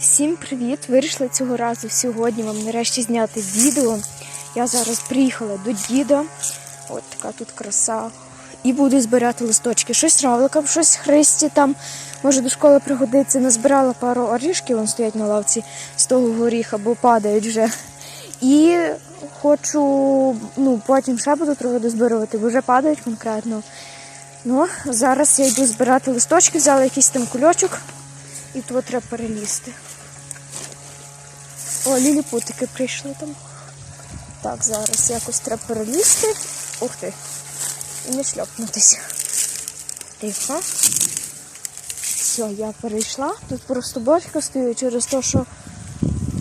Всім привіт! Вирішила цього разу сьогодні вам нарешті зняти відео. Я зараз приїхала до діда. От така тут краса. І буду збирати листочки. Щось равликам, щось христі там. Може до школи пригодиться. Назбирала пару орішків, вони стоять на лавці з того горіха, бо падають вже. І хочу, ну, потім ще буду трохи дозбирувати, бо вже падають конкретно. Ну, зараз я йду збирати листочки, взяла якийсь там кульочок. І тут треба перелізти. О, ліліпутики прийшли там. Так, зараз якось треба перелізти. Ух ти. І не шльопнутися. Тихо. Все, я перейшла. Тут просто бочка стоїть через те, що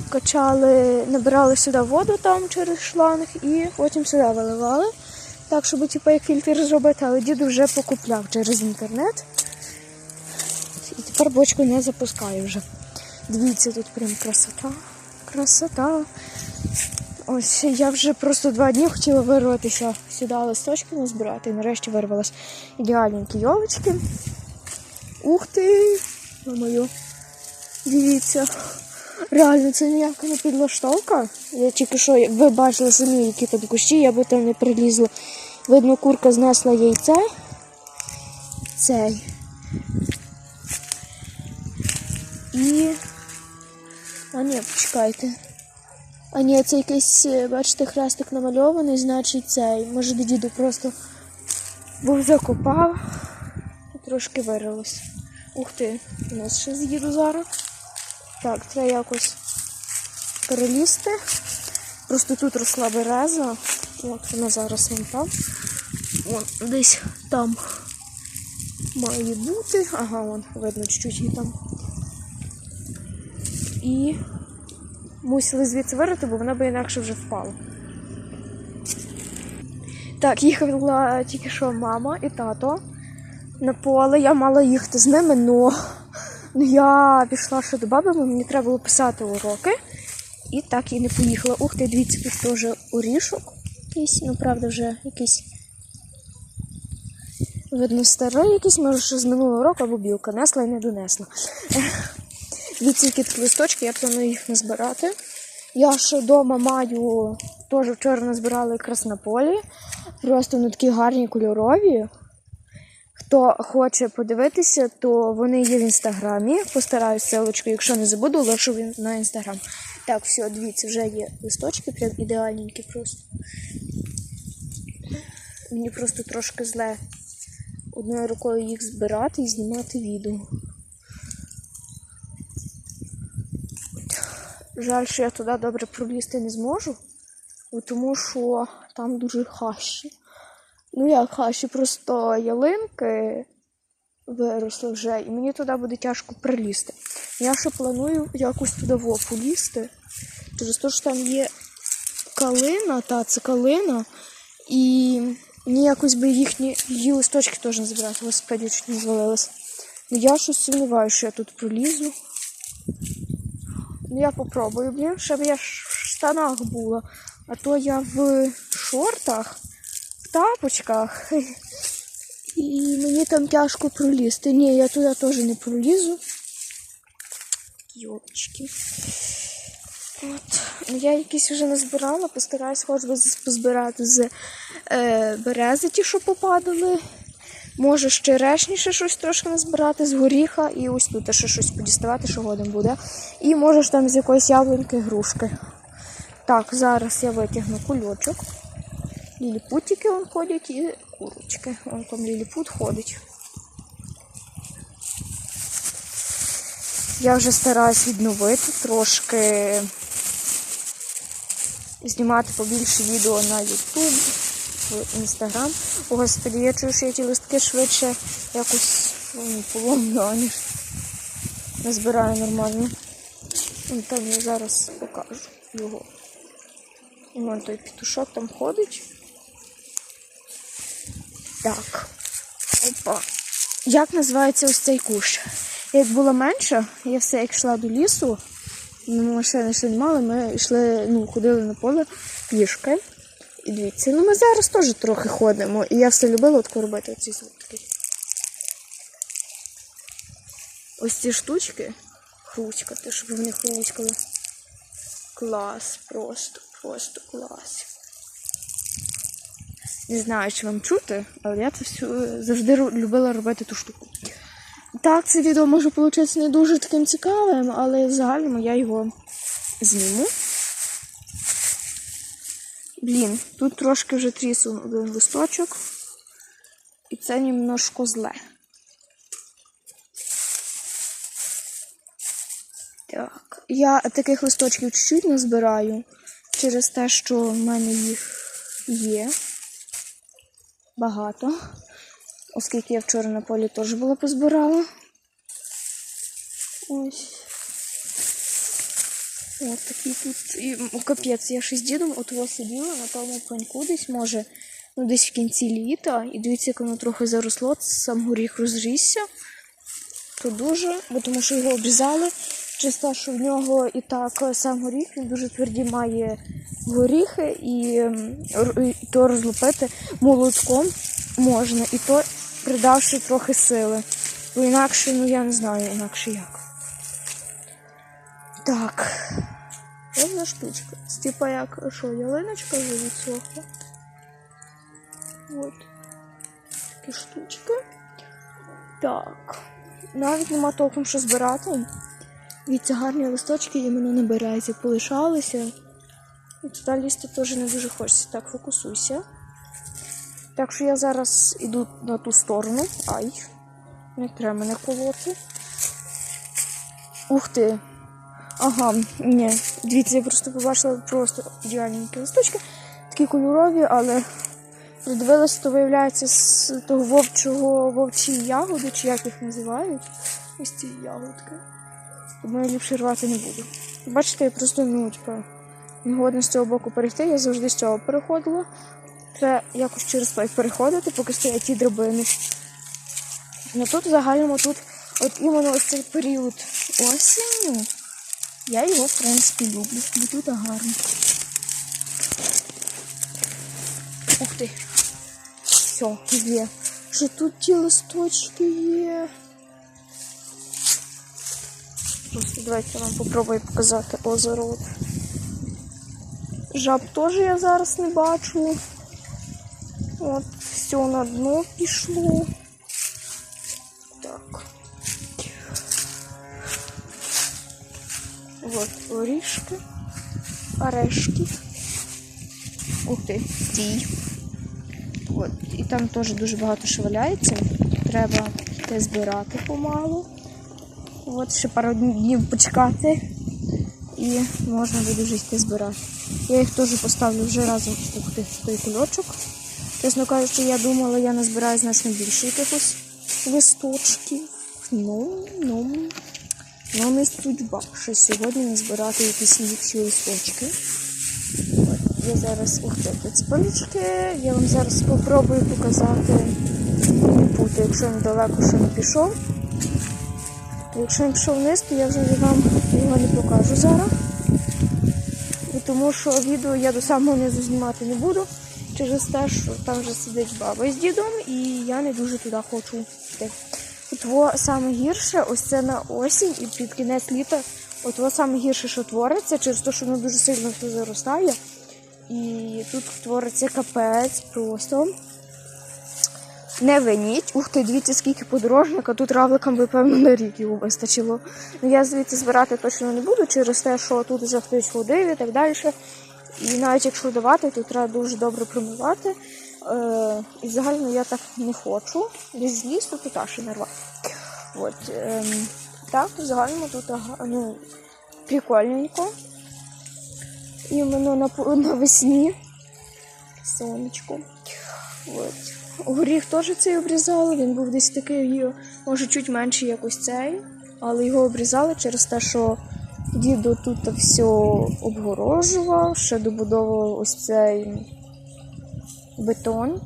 качали, набирали сюди воду там через шланг і потім сюди виливали. Так, щоб типу, як фільтр зробити, але дід вже покупляв через інтернет. Тепер бочку не запускаю вже. Дивіться, тут прям красота. Красота. Ось я вже просто два дні хотіла вирватися сюди листочки назбирати. І нарешті вирвалась ідеальненькі йолочки. Ух ти! мою. Дивіться. Реально, це ніяка не підлаштовка. Я тільки що ви бачили самі, які тут кущі, я би там не прилізла. Видно, курка знесла яйце. Цей. Ні. А ні, це якийсь, е, бачите, хрестик намальований, значить цей. Може діду просто був закопав і трошки вирилось. Ух ти, у нас ще з'їду зараз. Так, треба якось перелізти. Просто тут росла береза. От вона зараз вон там. Вон десь там має бути. Ага, вон, видно чуть-чуть її там. І мусили звідси вирити, бо вона би інакше вже впала. Так, їхала тільки що мама і тато на поле. Я мала їхати з ними, но ну, я пішла ще до баби, бо мені треба було писати уроки. І так і не поїхала. Ух ти, дивіться, тут теж орішок якийсь, ну правда, вже якийсь. Видно, старий якийсь, може, ще з минулого року або білка несла і не донесла. Які тут листочки, я планую їх назбирати. Я ще вдома маю, теж вчора назбирала якраз на полі. Просто вони такі гарні кольорові. Хто хоче подивитися, то вони є в інстаграмі. Постараюсь селочку, якщо не забуду, лишу на інстаграм. Так, все, дивіться, вже є листочки, прям ідеальненькі просто. Мені просто трошки зле одною рукою їх збирати і знімати відео. Жаль, що я туди добре пролізти не зможу, тому що там дуже хащі. Ну як хащі, просто ялинки виросли вже, і мені туди буде тяжко прилізти. Я ще планую якось туди полізти. Через те, що там є калина, та це калина, і мені якось би їхні її листочки теж не збирати. Господи, чуть не звалилась. Ну я щось сумніваюся, що я тут пролізу. Я попробую, блін, щоб я в штанах була. А то я в шортах, в тапочках. І мені там тяжко пролізти. Ні, я туди теж не пролізу. Йолочки. От. Я якісь вже назбирала, постараюсь хоч би позбирати з е, берези ті, що попадали. Може ще решніше щось трошки назбирати з горіха і ось тут ще щось подіставати, що годом буде. І може ж там з якоїсь яблуньки грушки. Так, зараз я витягну кульочок. Ліліпутики вон ходять і курочки. Вон там ліліпут ходить. Я вже стараюсь відновити трошки знімати побільше відео на YouTube, в Instagram. О, Господи, я чую, що я ті листки швидше якось ну, поломлю, аніж назбираю нормально. Там я зараз покажу його. І Вон той петушок там ходить. Так. Опа. Як називається ось цей кущ? Як було менше, я все як йшла до лісу, ми машини ще не мали, ми йшли, ну, ходили на поле пішки. І дивіться, ну ми зараз теж трохи ходимо. І я все любила тако робити оці звуки. Ось ці штучки хрустькати, щоб вони хрустькали. Клас, просто, просто клас. Не знаю, чи вам чути, але я це всю завжди любила робити ту штуку. Так, це відео може вийти не дуже таким цікавим, але в загальному я його зніму. Блін, тут трошки вже тріснув один листочок. І це немножко зле. Так, я таких листочків чуть-чуть назбираю через те, що в мене їх є багато. Оскільки я вчора на полі теж була позбирала. Ось. Ось такий тут. І капець, я ще з дідом от ось сиділа на тому пеньку десь, може, ну десь в кінці літа. І дивіться, як воно трохи заросло, сам горіх розрісся. То дуже, бо тому що його обрізали. Те, що в нього і так е, сам горіх, він дуже тверді має горіхи, і, і то розлупити молотком можна, і то придавши трохи сили. Бо інакше, ну я не знаю, інакше як. Так. Одна штучка. Типа як що, ялиночка вже відсохла. От. Такі штучки. Так. Навіть нема толком що збирати. Дивіться, гарні листочки іменно на березі полишалися. І туди лізти теж не дуже хочеться. Так, фокусуйся. Так що я зараз іду на ту сторону. Ай, не треба мене колоти. Ух ти. Ага, ні. Дивіться, я просто побачила просто ідеальненькі листочки. Такі кольорові, але придивилася, то виявляється з того вовчого вовчі ягоди, чи як їх називають. Ось ці ягодки. Тому я ліпше рвати не буду. Бачите, я просто ну, типа, не годна з цього боку перейти, я завжди з цього переходила. Треба якось через той переходити, поки стоять ті драбини. Ну тут в загальному тут, от іменно ось цей період осінню, я його, в принципі, люблю. Бо тут гарно. Ух ти. Все, є. Що тут ті листочки є. Просто давайте я вам попробую показати озеро. Жаб теж я зараз не бачу. От, все на дно пішло. От орішки, орешки. Ух ти, стій. От, і там теж дуже багато шевеляється. Треба те збирати помалу. От ще пару днів почекати. І можна буде вже йти збирати. Я їх теж поставлю вже разом ух ти, той кульочок. Чесно кажучи, я думала, я назбираю значно більше якихось листочків. Ну, ну, ну не судьба, що сьогодні не збирати якісь ліпші листочки. Я зараз, ух тут спалічки, я вам зараз спробую показати пути, якщо недалеко ще не пішов. Якщо він пішов вниз, то я вже вам його не покажу зараз. І тому що відео я до самого низу знімати не буду через те, що там вже сидить баба з дідом, і я не дуже туди хочу йти. От во саме гірше, ось це на осінь і під кінець літа, от во саме гірше, що твориться, через те, що воно дуже сильно все заростає. І тут твориться капець просто. Не виніть. Ух ти, дивіться, скільки подорожника. Тут равликам би, певно, на рік його вистачило. Ну я звідси збирати точно не буду через те, що тут вже хтось ходив і так далі. І навіть якщо давати, то треба дуже добре промивати. Е, і загально я так не хочу. Десь з лісу, то та ще не. От, ем, так, в загальному тут ну, прикольненько. Іменно на, по- навесні. Сонечко. От. Горіх теж цей обрізали, він був десь такий, може, чуть менший, як цей, але його обрізали через те, що дідо тут все обгорожував, ще добудовував ось цей бетон.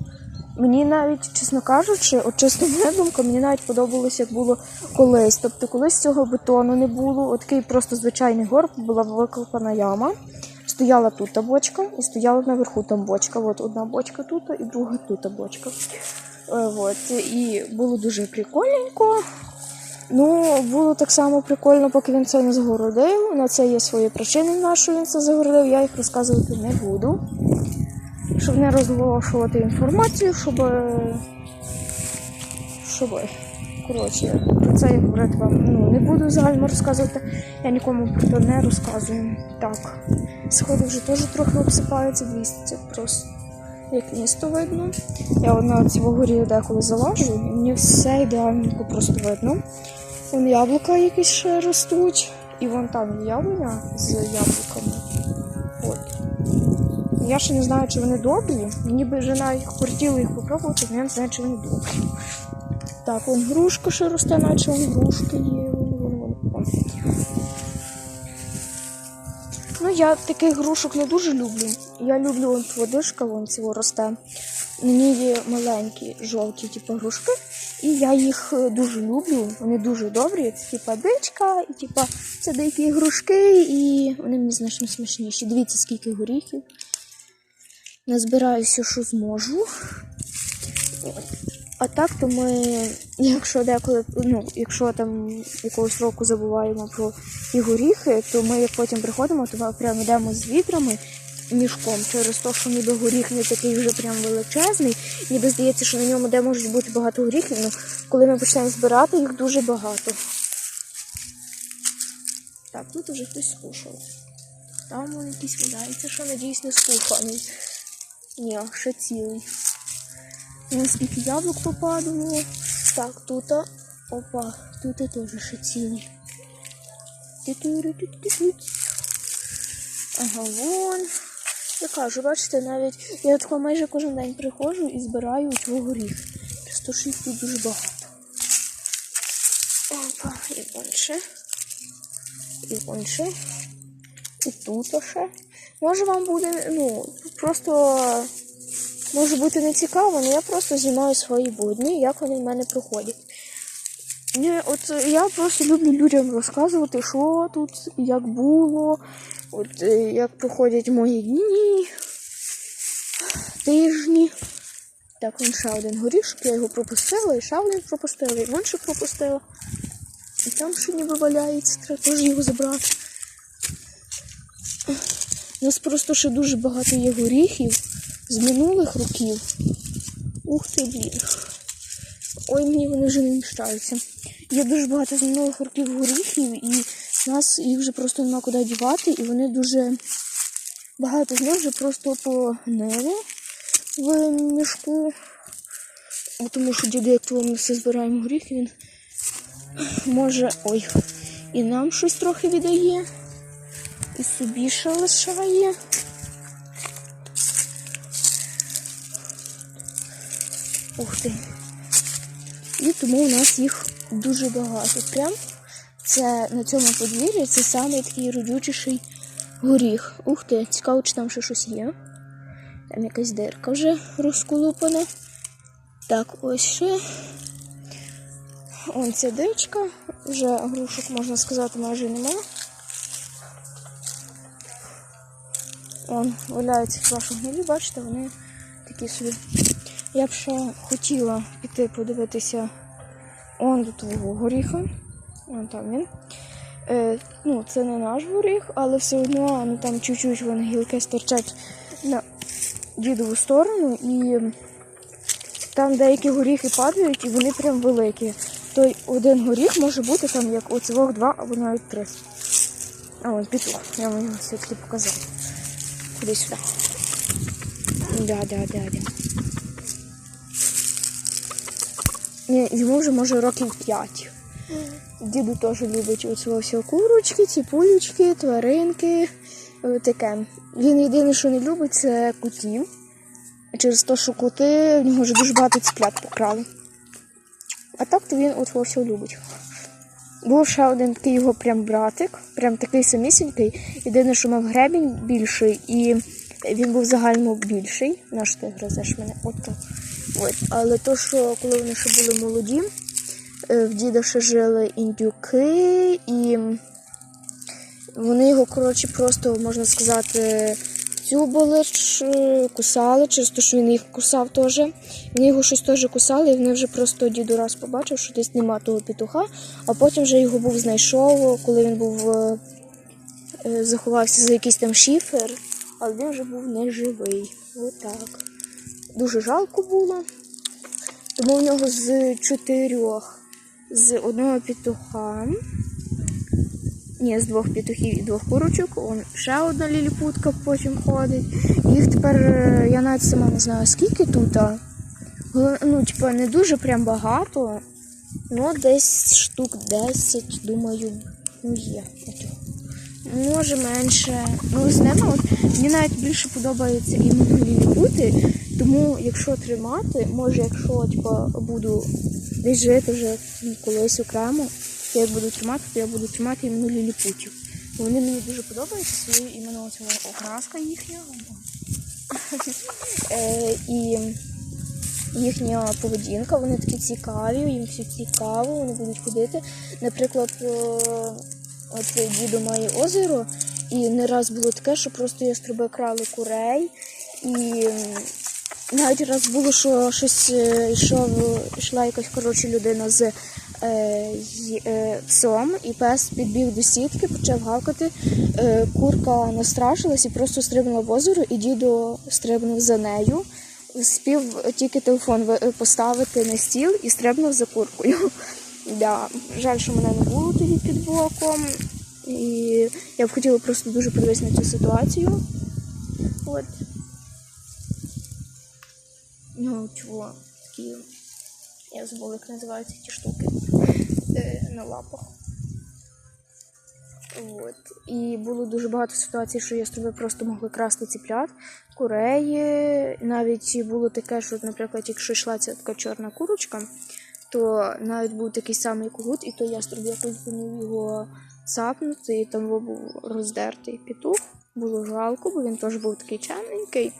Мені навіть, чесно кажучи, от чесно моя думка, мені навіть подобалося, як було колись. Тобто, колись цього бетону не було, от такий просто звичайний горб, була викопана яма. Стояла тут та бочка і стояла наверху там бочка. От одна бочка тут і друга тут бочка. Е, От. І було дуже прикольненько. Ну, було так само прикольно, поки він це не загородив. На це є свої причини, на що він це загородив. Я їх розказувати не буду. Щоб не розголошувати інформацію, щоб. е, Щоб. Коротше, про це я говорити вам ну, не буду загально розказувати. Я нікому про це не розказую. Так. Сходи вже теж трохи обсипаються, дивіться, просто як місто видно. Я от на цього деколи залажу, і мені все ідеально просто видно. Вон яблука якісь ще ростуть, і вон там яблуня з яблуками. Я ще не знаю, чи вони добрі. Мені би вже навіть хотіло їх попробувати, але я не знаю, чи вони добрі. Так, вон грушка ще росте, наче вон грушки є. Вон, вон, вон. Ну, я таких грушок не дуже люблю. Я люблю вон водишка, вон цього росте. На ній є маленькі жовті, типу, грушки. І я їх е, дуже люблю. Вони дуже добрі. Це типа дичка, і типа це деякі грушки, і вони мені значно смачніші. Дивіться, скільки горіхів. Назбираюся, що зможу. А так, то ми, якщо деколи, ну, якщо там якогось року забуваємо про ті горіхи, то ми як потім приходимо, то ми прямо йдемо з вітрами мішком через те, що ніби горіх не такий вже прям величезний, ніби здається, що на ньому де можуть бути багато горіхів, ну коли ми почнемо збирати, їх дуже багато. Так, тут вже хтось скушав. Там якийсь валяється, що надіюсь не скушаний. Ні, ще цілий. Наскільки яблук попадало. Так, тут. Опа, тут теж ще цілий. Ага, вон. Я кажу, бачите, навіть я тако майже кожен день приходжу і збираю цього горіх. Просто що їх тут дуже багато. Опа, і ще. І ще. І тут ще. Може вам буде, ну, просто може бути не цікаво, але я просто знімаю свої будні, як вони в мене проходять. Ні, от е, я просто люблю людям розказувати, що тут, як було, от е, як проходять мої дні, тижні. Так, вон ще один горішок, я його пропустила, і ще пропустила, і ще пропустила. І там ще ніби валяється, треба теж його забрати. У нас просто ще дуже багато є горіхів з минулих років. Ух ти, блін. Ой, мені вони вже не мішаються. Є дуже багато з минулих років горіхів, і в нас їх вже просто нема куди дівати, і вони дуже багато з них вже просто погнили в мішку. Тому що діди, як ми все збираємо горіхи, він може ой, і нам щось трохи віддає, і собі ще лишає. Ух ти. І тому у нас їх дуже багато. Прям це на цьому подвір'ї це саме такий родючіший горіх. Ух ти, цікаво, чи там ще щось є. Там якась дирка вже розколупана. Так, ось ще. Он ця дичка. Вже грушок, можна сказати, майже нема. Он валяються в вашому гнилі, бачите, вони такі собі. Я б ще хотіла піти подивитися он до твого горіха. Вон там він. Е, ну, це не наш горіх, але все одно ну, там чуть-чуть вони гілки стирчать на дідову сторону і там деякі горіхи падають і вони прям великі. Той один горіх може бути там як оцевох два або навіть три. А вон петух. Я вам його все-таки показала. Куди сюди. Да, да, да, да. Йому вже може років 5. Діду теж любить оцього всього курочки, ціпулючки, тваринки. е, Таке. Він єдине, що не любить, це котів. Через те, що коти в нього вже дуже багато цеплят покрали. А так то він от всього любить. Був ще один такий його прям братик, прям такий самісінький. Єдине, що мав гребінь більший, і він був загально більший. На що ти грозеш мене? Ото. От. Але то, що коли вони ще були молоді, е, в діда ще жили індюки, і вони його, коротше, просто, можна сказати, Цю були е, кусали, через те, що він їх кусав теж. Вони його щось теж кусали, і вони вже просто діду раз побачив, що десь нема того петуха, а потім вже його був знайшов, коли він був е, е, заховався за якийсь там шифер, але він вже був неживий. Отак. Дуже жалко було. Тому в нього з чотирьох, з одного петуха. Ні, з двох петухів і двох курочок. Он ще одна ліліпутка потім ходить. Їх тепер е, я навіть сама не знаю, скільки тут. а. Ну, типа, не дуже прям багато. Ну, десь штук 10, думаю, ну є. Може менше. Ну, з ними от, мені навіть більше подобається іменно ліліпути. Тому якщо тримати, може, якщо типа, буду десь жити вже колись окремо, то як буду тримати, то я буду тримати іменно ліліпутів. Вони мені дуже подобаються своєю іменно цього окраска їхня. Е, і їхня поведінка, вони такі цікаві, їм все цікаво, вони будуть ходити. Наприклад, е, от дідо має озеро, і не раз було таке, що просто яструби крали курей. І навіть раз було, що щось е, йшов, йшла якась коротше людина з псом, і пес підбіг до сітки, почав гавкати. Е, курка настрашилась і просто стрибнула в озеро, і дідо стрибнув за нею. Спів тільки телефон поставити на стіл і стрибнув за куркою. Да. Жаль, що мене не було тоді під боком. І я б хотіла просто дуже подивитися на цю ситуацію. От. Ну, чого такі. Я забула, як називаються ті штуки е, на лапах. От. І було дуже багато ситуацій, що яструби просто могли красти ціплят, куреї. Навіть було таке, що, наприклад, якщо йшла ця така чорна курочка, то навіть був такий самий когут, і то яструб якось зумів його цапнути, і там був роздертий петух. Було жалко, бо він теж був такий чемненький.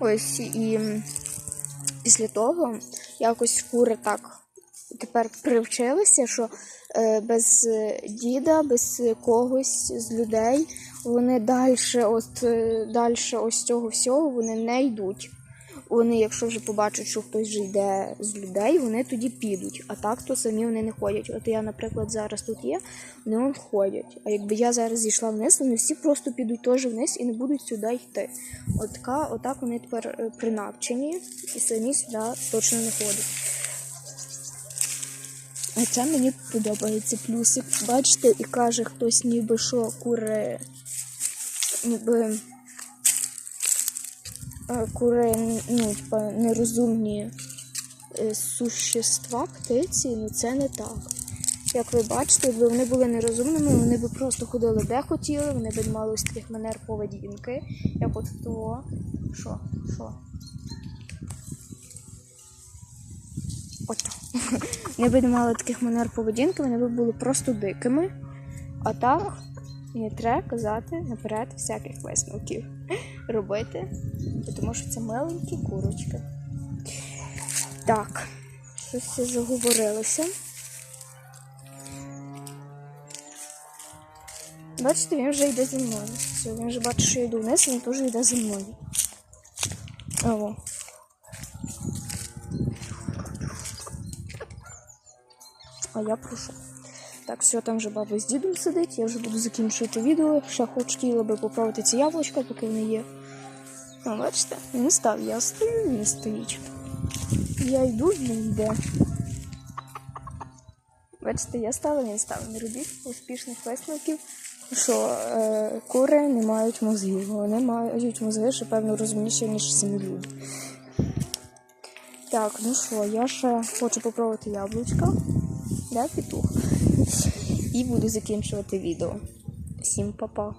Ось і після того якось кури так тепер привчилися, що е, без е, діда, без когось з людей вони далі, от е, далі ось цього всього вони не йдуть. Вони, якщо вже побачать, що хтось вже йде з людей, вони тоді підуть. А так то самі вони не ходять. От я, наприклад, зараз тут є, вони вон ходять. А якби я зараз зійшла вниз, вони всі просто підуть теж вниз і не будуть сюди йти. От така, отак вони тепер е, принавчені і самі сюди точно не ходять. А це мені подобається плюсик. Бачите, і каже хтось, ніби що кури, ніби кури, ну, нерозумні е, существа, птиці, ну це не так. Як ви бачите, якби вони були нерозумними, вони б просто ходили де хотіли, вони б мали ось таких манер поведінки, як от того. Що? Що? Ото. Вони б не мали таких манер поведінки, вони б були просто дикими. А так не треба казати наперед всяких висновків робити, тому що це миленькі курочки. Так, щось я заговорилося. Бачите, він вже йде зі мною. Все, він вже бачить, що я йду вниз, він теж йде зі мною. О. А я прошу. Так, все, там вже баба з дідом сидить, я вже буду закінчувати відео. Ще хотіла би поправити ці яблучка, поки вони є. Ну, бачите, він став, я стою, він стоїть. Я йду, він йде. Бачите, я стала, він став. Не робіть успішних висновків, що е, кури не мають мозгів. Вони мають мозги, що певно розумніші, ніж самі. Так, ну що, я ще хочу попробувати яблучка. Да, петух. І буду закінчувати відео. Всім па-па.